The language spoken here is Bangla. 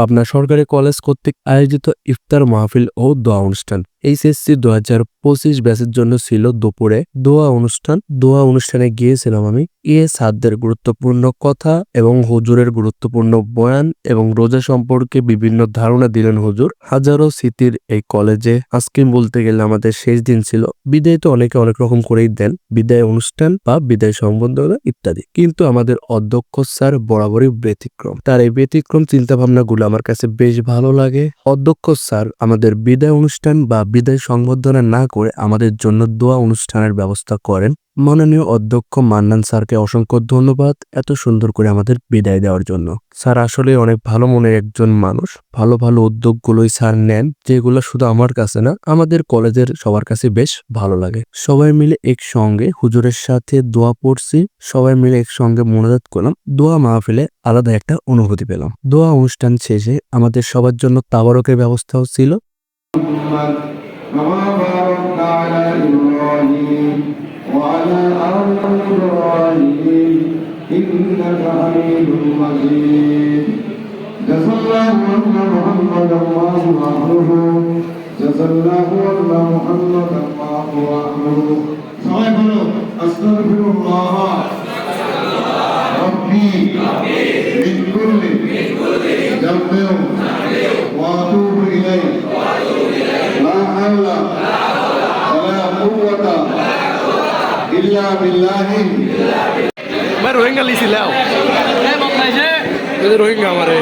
পাবনা সরকারি কলেজ কর্তৃক আয়োজিত ইফতার মাহফিল ও দোয়া অনুষ্ঠান। এইচএসসি দু হাজার পঁচিশ ব্যাচের জন্য ছিল দুপুরে দোয়া অনুষ্ঠান। দোয়া অনুষ্ঠানে গিয়েছিলাম আমি। এ সাদদের গুরুত্বপূর্ণ কথা এবং হুজুরের গুরুত্বপূর্ণ বয়ান এবং রোজা সম্পর্কে বিভিন্ন ধারণা দিলেন হুজুর। হাজারো স্মৃতির এই কলেজে আজকে বলতে গেলে আমাদের শেষ দিন ছিল। বিদায় তো অনেকে অনেক রকম করেই দেন। বিদায় অনুষ্ঠান বা বিদায় সম্বন্ধনা ইত্যাদি। কিন্তু আমাদের অধ্যক্ষ স্যার বরাবরই ব্যতিক্রম। তার এই ব্যতিক্রম চিন্তা ভাবনাগুলো আমার কাছে বেশ ভালো লাগে। অধ্যক্ষ স্যার আমাদের বিদায় অনুষ্ঠান বা বিদায় সংবর্ধনা না করে আমাদের জন্য দোয়া অনুষ্ঠানের ব্যবস্থা করেন মাননীয় অধ্যক্ষ মান্নান স্যারকে অসংখ্য ধন্যবাদ এত সুন্দর করে আমাদের বিদায় দেওয়ার জন্য। স্যার আসলে অনেক ভালো মনের একজন মানুষ। ভালো ভালো উদ্যোগগুলোই স্যার নেন, যেগুলো শুধু আমার কাছে না, আমাদের কলেজের সবার কাছে বেশ ভালো লাগে। সবাই মিলে একসঙ্গে হুজুরের সাথে দোয়া পড়ছি, সবাই মিলে একসঙ্গে মনোজাত করলাম, দোয়া মাহফিলে আলাদা একটা অনুভূতি পেলাম। দোয়া অনুষ্ঠান শেষে আমাদের সবার জন্য তাবারকের ব্যবস্থাও ছিল। كما باركت على إبراهيم وعلى آل إبراهيم إنك حميد مجيد. جزا الله أن محمدا الله أن أستغفر الله. ইল্লা বিল্লাহি। ভাই রোহিঙ্গা লিছি লাও রোহিঙ্গা আমারে